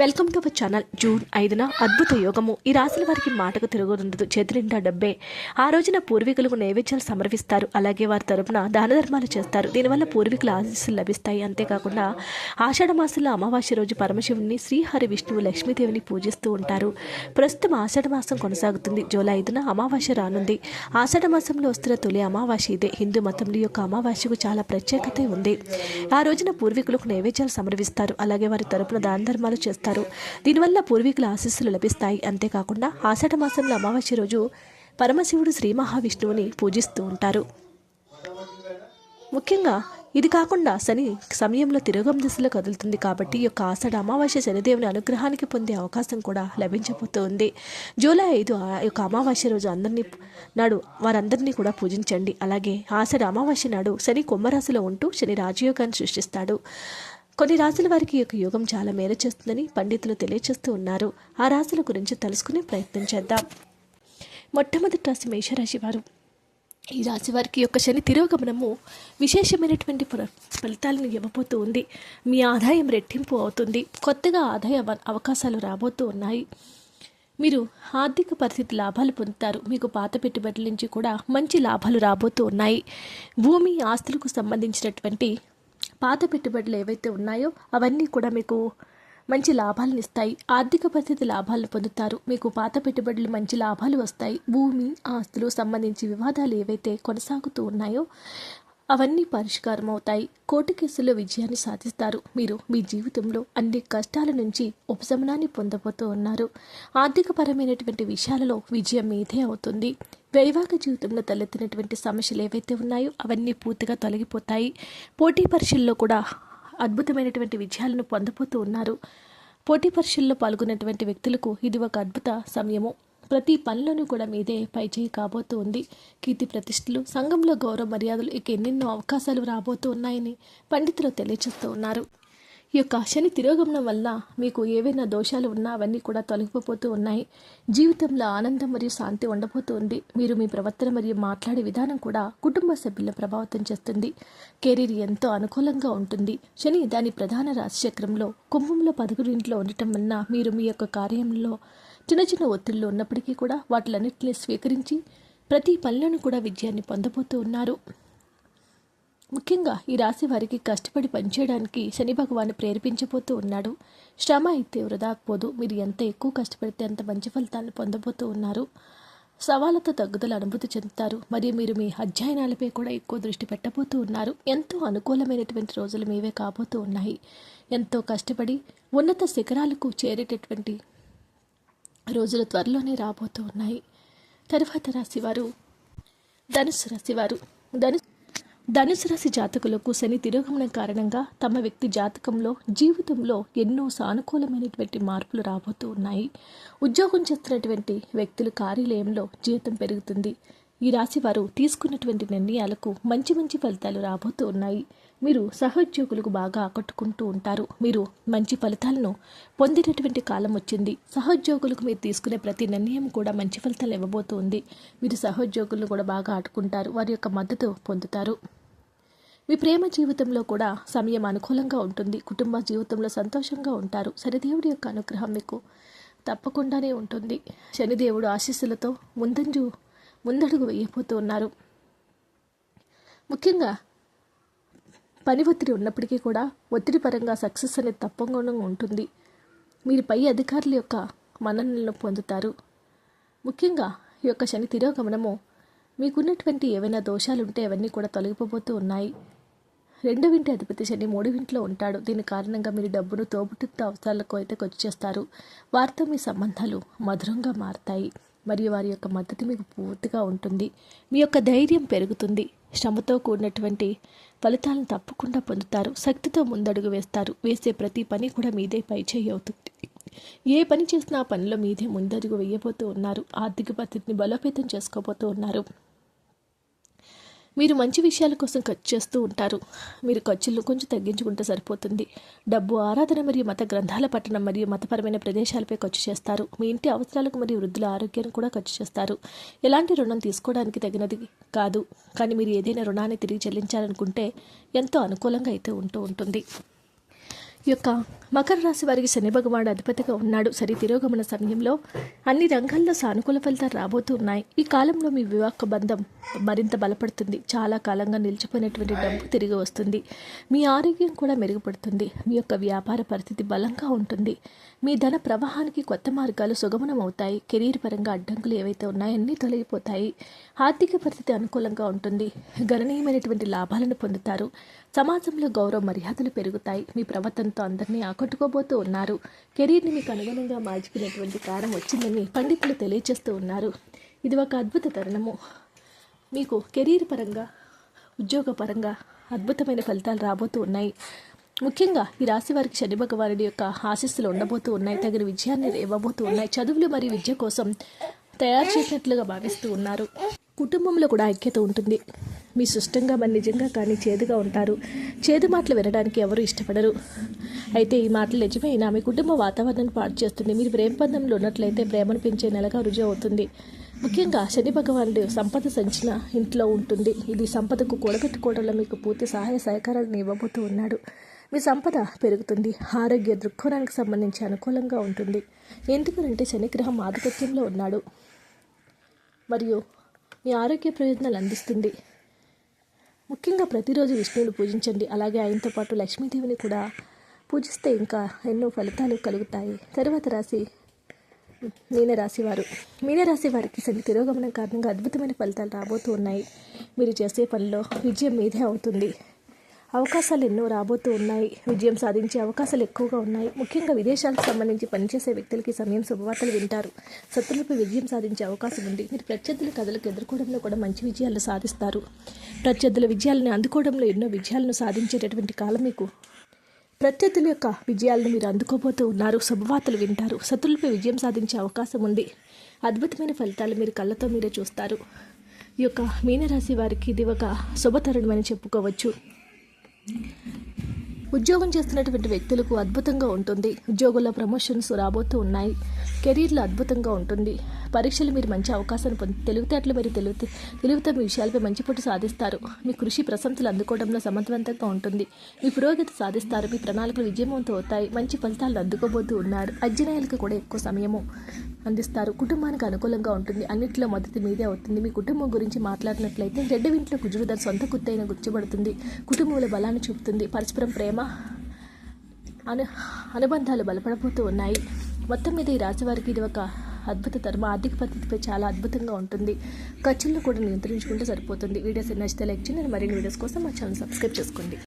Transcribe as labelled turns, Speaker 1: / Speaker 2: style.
Speaker 1: Welcome to our channel. June ఐదున అద్భుత యోగము. ఈ రాశుల వారికి మాటకు తిరుగుతుండదు చేతులిండా డబ్బే. ఆ రోజున పూర్వీకులకు నైవేద్యాలు సమర్పిస్తారు. అలాగే వారి తరపున దాన ధర్మాలు చేస్తారు. దీనివల్ల పూర్వీకుల ఆశీస్సులు లభిస్తాయి. అంతేకాకుండా ఆషాఢ మాసంలో అమావాస్య రోజు పరమశివుని శ్రీహరి విష్ణువు లక్ష్మీదేవిని పూజిస్తూ ఉంటారు. ప్రస్తుతం ఆషాఢ మాసం కొనసాగుతుంది. జూలై ఐదున అమావాస్య రానుంది. ఆషాఢ మాసంలో వస్తున్న తొలి అమావాస్య ఇదే. హిందూ మతంలో యొక్క అమావాస్యకు చాలా ప్రత్యేకత ఉంది. ఆ రోజున పూర్వీకులకు నైవేద్యాలు సమర్పిస్తారు. అలాగే వారి తరపున దాన ధర్మాలు చేస్తారు. దీనివల్ల పూర్వీకుల ఆశీస్సులు లభిస్తాయి. అంతేకాకుండా ఆషాఢ మాసంలో అమావాస్య రోజు పరమశివుడు శ్రీ మహావిష్ణువుని పూజిస్తూ ఉంటారు. ముఖ్యంగా ఇది కాకుండా శని సమయంలో తిరోగం దిశలో కదులుతుంది కాబట్టి ఈ యొక్క ఆషాఢ అమావాస్య శనిదేవుని అనుగ్రహానికి పొందే అవకాశం కూడా లభించబోతోంది. జూలై ఐదు యొక్క అమావాస్య రోజు అందరినీ నాడు వారందరినీ కూడా పూజించండి. అలాగే ఆషాఢ అమావాస్య నాడు శని కుంభరాశిలో ఉంటూ శని రాజయోగాన్ని సృష్టిస్తాడు. కొన్ని రాశుల వారికి యొక్క యోగం చాలా మేలు చేస్తుందని పండితులు తెలియచేస్తూ ఉన్నారు. ఆ రాశుల గురించి తెలుసుకునే ప్రయత్నం చేద్దాం. మొట్టమొదటి రాశి మేషరాశి వారు. ఈ రాశి వారికి యొక్క శని తిరోగమనము విశేషమైనటువంటి ఫలితాలను ఇవ్వబోతూ ఉంది. మీ ఆదాయం రెట్టింపు అవుతుంది. కొత్తగా ఆదాయ అవకాశాలు రాబోతూ ఉన్నాయి. మీరు ఆర్థిక పరిస్థితి లాభాలు పొందుతారు. మీకు పాత పెట్టుబడుల నుంచి కూడా మంచి లాభాలు రాబోతూ ఉన్నాయి. భూమి ఆస్తులకు సంబంధించినటువంటి పాత పెట్టుబడులు ఏవైతే ఉన్నాయో అవన్నీ కూడా మీకు మంచి లాభాలను ఇస్తాయి. ఆర్థిక పరిస్థితి లాభాలను పొందుతారు. మీకు పాత పెట్టుబడులు మంచి లాభాలు వస్తాయి. భూమి ఆస్తులు సంబంధించి వివాదాలు ఏవైతే కొనసాగుతూ ఉన్నాయో అవన్నీ పరిష్కారం అవుతాయి కోర్టు కేసుల్లో విజయాన్ని సాధిస్తారు. మీరు మీ జీవితంలో అన్ని కష్టాల నుంచి ఉపశమనాన్ని పొందబోతూ ఉన్నారు. ఆర్థికపరమైనటువంటి విషయాలలో విజయం మీదే అవుతుంది. వైవాహిక జీవితంలో తలెత్తినటువంటి సమస్యలు ఏవైతే ఉన్నాయో అవన్నీ పూర్తిగా తొలగిపోతాయి. పోటీ పరీక్షల్లో కూడా అద్భుతమైనటువంటి విజయాలను పొందబోతూ ఉన్నారు. పోటీ పరీక్షల్లో పాల్గొన్నటువంటి వ్యక్తులకు ఇది ఒక అద్భుత సమయము. ప్రతి పనిలోనూ కూడా మీదే పైచేయి కాబోతూ ఉంది కీర్తి ప్రతిష్టలు సంఘంలో గౌరవ మర్యాదలు ఇక ఎన్నెన్నో అవకాశాలు రాబోతూ ఉన్నాయని పండితులు తెలియజేస్తూ ఉన్నారు. ఈ యొక్క శని తిరోగమనం వల్ల మీకు ఏవైనా దోషాలు ఉన్నా అవన్నీ కూడా తొలగిపోతూ ఉన్నాయి. జీవితంలో ఆనందం మరియు శాంతి ఉండబోతూ ఉంది మీరు మీ ప్రవర్తన మరియు మాట్లాడే విధానం కూడా కుటుంబ సభ్యులను ప్రభావితం చేస్తుంది. కెరీర్ ఎంతో అనుకూలంగా ఉంటుంది. శని దాని ప్రధాన రాశిచక్రంలో కుంభంలో పదకొండు ఇంట్లో ఉండటం వలన మీరు మీ యొక్క కార్యంలో చిన్న చిన్న ఒత్తిళ్ళు ఉన్నప్పటికీ కూడా వాటిలన్నింటినీ స్వీకరించి ప్రతి పనులను కూడా విజయాన్ని పొందబోతూ ఉన్నారు. ముఖ్యంగా ఈ రాశి వారికి కష్టపడి పనిచేయడానికి శని భగవాను ప్రేరేపించబోతూ ఉన్నాడు. శ్రమ అయితే వృధాకపోదు మీరు ఎంత ఎక్కువ కష్టపడితే అంత మంచి ఫలితాన్ని పొందబోతూ ఉన్నారు. సవాళ్ళతో తగ్గుదల అనుభూతి చెందుతారు. మరియు మీరు మీ అధ్యయనాలపై కూడా ఎక్కువ దృష్టి పెట్టబోతూ ఉన్నారు. ఎంతో అనుకూలమైనటువంటి రోజులు మీవే కాబోతూ ఉన్నాయి. ఎంతో కష్టపడి ఉన్నత శిఖరాలకు చేరేటటువంటి రోజులు త్వరలోనే రాబోతూ ఉన్నాయి. తర్వాత రాశివారు ధనుసు రాశివారు. ధను ధనుసు రాశి జాతకులకు శని తిరోగమనం కారణంగా తమ వ్యక్తి జాతకంలో జీవితంలో ఎన్నో సానుకూలమైనటువంటి మార్పులు రాబోతూ ఉన్నాయి. ఉద్యోగం చేస్తున్నటువంటి వ్యక్తుల కార్యాలయంలో జీవితం పెరుగుతుంది. ఈ రాశి వారు తీసుకున్నటువంటి నిర్ణయాలకు మంచి మంచి ఫలితాలు రాబోతూ ఉన్నాయి. మీరు సహోద్యోగులకు బాగా ఆకట్టుకుంటూ ఉంటారు. మీరు మంచి ఫలితాలను పొందేటటువంటి కాలం వచ్చింది. సహోద్యోగులకు మీరు తీసుకునే ప్రతి నిర్ణయం కూడా మంచి ఫలితాలు ఇవ్వబోతుంది. మీరు సహోద్యోగులను కూడా బాగా ఆడుకుంటారు వారి యొక్క మద్దతు పొందుతారు. మీ ప్రేమ జీవితంలో కూడా సమయం అనుకూలంగా ఉంటుంది. కుటుంబ జీవితంలో సంతోషంగా ఉంటారు. శనిదేవుడి యొక్క అనుగ్రహం మీకు తప్పకుండానే ఉంటుంది. శనిదేవుడు ఆశీస్సులతో ముందంజు ముందడుగు వేయబోతూ ఉన్నారు. ముఖ్యంగా పని ఒత్తిడి ఉన్నప్పటికీ కూడా ఒత్తిడి పరంగా సక్సెస్ అనేది తప్పకుండా ఉంటుంది. మీరు పై అధికారుల యొక్క మన్ననలను పొందుతారు. ముఖ్యంగా ఈ యొక్క శని తిరోగమనము మీకున్నటువంటి ఏవైనా దోషాలు ఉంటే అవన్నీ కూడా తొలగిపోబోతూ ఉన్నాయి. రెండవింటి ఇంటి అధిపతి శని మూడవింట్లో ఉంటాడు. దీని కారణంగా మీరు డబ్బును తోబుట్టుతో అవసరాలకు అయితే ఖర్చు చేస్తారు. వారితో మీ సంబంధాలు మధురంగా మారతాయి. మరియు వారి యొక్క మద్దతు మీకు పూర్తిగా ఉంటుంది. మీ యొక్క ధైర్యం పెరుగుతుంది. శ్రమతో కూడినటువంటి ఫలితాలను తప్పకుండా పొందుతారు. శక్తితో ముందడుగు వేస్తారు. వేసే ప్రతి పని కూడా మీదే పైచేయి అవుతుంది. ఏ పని చేసినా ఆ పనిలో మీదే ముందడుగు వేయబోతూ ఉన్నారు. ఆర్థిక పద్ధతిని బలోపేతం చేసుకోబోతూ ఉన్నారు. మీరు మంచి విషయాల కోసం ఖర్చు చేస్తూ ఉంటారు. మీరు ఖర్చులను కొంచెం తగ్గించుకుంటే సరిపోతుంది. డబ్బు ఆరాధన మరియు మత గ్రంథాల పట్టణం మరియు మతపరమైన ప్రదేశాలపై ఖర్చు చేస్తారు. మీ ఇంటి అవసరాలకు మరియు వృద్ధుల ఆరోగ్యాన్ని కూడా ఖర్చు చేస్తారు. ఎలాంటి రుణం తీసుకోవడానికి తగినది కాదు. కానీ మీరు ఏదైనా రుణాన్ని తిరిగి చెల్లించాలనుకుంటే ఎంతో అనుకూలంగా అయితే ఉంటూ ఉంటుంది. యొక్క మకర రాశి వారికి శని భగవాడు అధిపతిగా ఉన్నాడు. సరి తిరోగమన సమయంలో అన్ని రంగాల్లో సానుకూల ఫలితాలు రాబోతూ ఉన్నాయి. ఈ కాలంలో మీ వివాహ బంధం మరింత బలపడుతుంది. చాలా కాలంగా నిలిచిపోయినటువంటి డబ్బు తిరిగి వస్తుంది. మీ ఆరోగ్యం కూడా మెరుగుపడుతుంది. మీ యొక్క వ్యాపార పరిస్థితి బలంగా ఉంటుంది. మీ ధన ప్రవాహానికి కొత్త మార్గాలు సుగమనం అవుతాయి. కెరీర్ పరంగా అడ్డంకులు ఏవైతే ఉన్నాయో అన్నీ తొలగిపోతాయి. ఆర్థిక పరిస్థితి అనుకూలంగా ఉంటుంది. గణనీయమైనటువంటి లాభాలను పొందుతారు. సమాజంలో గౌరవ మర్యాదలు పెరుగుతాయి. మీ ప్రవర్తన ప్రవర్తనతో అందరినీ ఆకట్టుకోబోతూ ఉన్నారు. కెరీర్ని మీకు అనుగుణంగా మార్చుకునేటువంటి కాలం వచ్చిందని పండితులు తెలియజేస్తూ ఉన్నారు. ఇది ఒక అద్భుత తరుణము. మీకు కెరీర్ పరంగా ఉద్యోగ పరంగా అద్భుతమైన ఫలితాలు రాబోతూ ఉన్నాయి. ముఖ్యంగా ఈ రాశి వారికి శని భగవానుడి యొక్క ఆశీస్సులు ఉండబోతూ ఉన్నాయి. తగిన విజయాన్ని ఇవ్వబోతూ ఉన్నాయి. చదువులు మరియు విద్య కోసం తయారు చేసినట్లుగా భావిస్తూ ఉన్నారు. కుటుంబంలో కూడా ఐక్యత ఉంటుంది. మీ సుష్టంగా మరి నిజంగా కానీ చేదుగా ఉంటారు. చేదు మాటలు వినడానికి ఎవరు ఇష్టపడరు. అయితే ఈ మాటలు నిజమైనా మీ కుటుంబ వాతావరణాన్ని పాడు చేస్తుంది. మీరు ప్రేమ బంధంలో ఉన్నట్లయితే ప్రేమను పెంచే నెలగా రుజువు అవుతుంది. ముఖ్యంగా శని భగవానుడు సంపద సంచిన ఇంట్లో ఉంటుంది. ఇది సంపదకు కూడబెట్టుకోవడంలో మీకు పూర్తి సహాయ సహకారాలను ఇవ్వబోతూ ఉన్నాడు. మీ సంపద పెరుగుతుంది. ఆరోగ్య దృక్కోణానికి సంబంధించి అనుకూలంగా ఉంటుంది. ఎందుకంటే శనిగ్రహం ఆధిపత్యంలో ఉన్నాడు. మరియు మీ ఆరోగ్య ప్రయోజనాలు అందిస్తుంది. ముఖ్యంగా ప్రతిరోజు విష్ణువుని పూజించండి. అలాగే ఆయనతో పాటు లక్ష్మీదేవిని కూడా పూజిస్తే ఇంకా ఎన్నో ఫలితాలు కలుగుతాయి. తర్వాత రాశి మీనరాశి వారు మీనరాశి వారికి శని తిరోగమనం కారణంగా అద్భుతమైన ఫలితాలు రాబోతూ ఉన్నాయి. మీరు చేసే పనిలో విజయం మీదే అవుతుంది. అవకాశాలు ఎన్నో రాబోతూ ఉన్నాయి. విజయం సాధించే అవకాశాలు ఎక్కువగా ఉన్నాయి. ముఖ్యంగా విదేశాలకు సంబంధించి పనిచేసే వ్యక్తులకి సమయం శుభవార్తలు వింటారు. శత్రులపై విజయం సాధించే అవకాశం ఉంది. మీరు ప్రత్యర్థుల కథలకు ఎదుర్కోవడంలో కూడా మంచి విజయాలు సాధిస్తారు. ప్రత్యర్థుల విజయాలను అందుకోవడంలో ఎన్నో విజయాలను సాధించేటటువంటి కాలం మీకు. ప్రత్యర్థుల యొక్క విజయాలను మీరు అందుకోబోతూ ఉన్నారు. శుభవార్తలు వింటారు. శత్రులపై విజయం సాధించే అవకాశం ఉంది. అద్భుతమైన ఫలితాలు మీరు కళ్ళతో మీరే చూస్తారు. ఈ యొక్క మీనరాశి వారికి ఇది ఒక శుభతరుణమని చెప్పుకోవచ్చు. ఉద్యోగం చేస్తున్నటువంటి వ్యక్తులకు అద్భుతంగా ఉంటుంది. ఉద్యోగుల్లో ప్రమోషన్స్ రాబోతూ ఉన్నాయి. కెరీర్లో అద్భుతంగా ఉంటుంది. పరీక్షలు మీరు మంచి అవకాశాన్ని పొంది తెలివితేటలు మీరు తెలివి తెలివితే మీ విషయాలపై మంచి పట్టు సాధిస్తారు. మీ కృషి ప్రశంసలు అందుకోవడంలో సమర్థవంతంగా ఉంటుంది. మీ పురోగతి సాధిస్తారు. మీ ప్రణాళికలు విజయవంతం అవుతాయి. మంచి ఫలితాలు అందుకోబోతూ ఉన్నారు. అధ్యయనాలకు కూడా ఎక్కువ సమయము అందిస్తారు. కుటుంబానికి అనుకూలంగా ఉంటుంది. అన్నింటిలో మద్దతు మీదే అవుతుంది మీ కుటుంబం గురించి మాట్లాడినట్లయితే రెడ్డి ఇంట్లో కుజుడు సొంత కుత్తైన గుర్తుపడుతుంది కుటుంబంలో బలాన్ని చూపుతుంది. పరస్పరం ప్రేమ అను అనుబంధాలు బలపడబోతూ ఉన్నాయి. మొత్తం మీద ఈ రాశి వారికి ఇది ఒక అద్భుత ధర్మ. ఆర్థిక పద్ధతిపై చాలా అద్భుతంగా ఉంటుంది. ఖర్చులను కూడా నియంత్రించుకుంటే సరిపోతుంది. వీడియోస్ నచ్చితే లైక్ చేయండి. మరిన్ని వీడియోస్ కోసం మా ఛానల్ సబ్స్క్రైబ్ చేసుకోండి.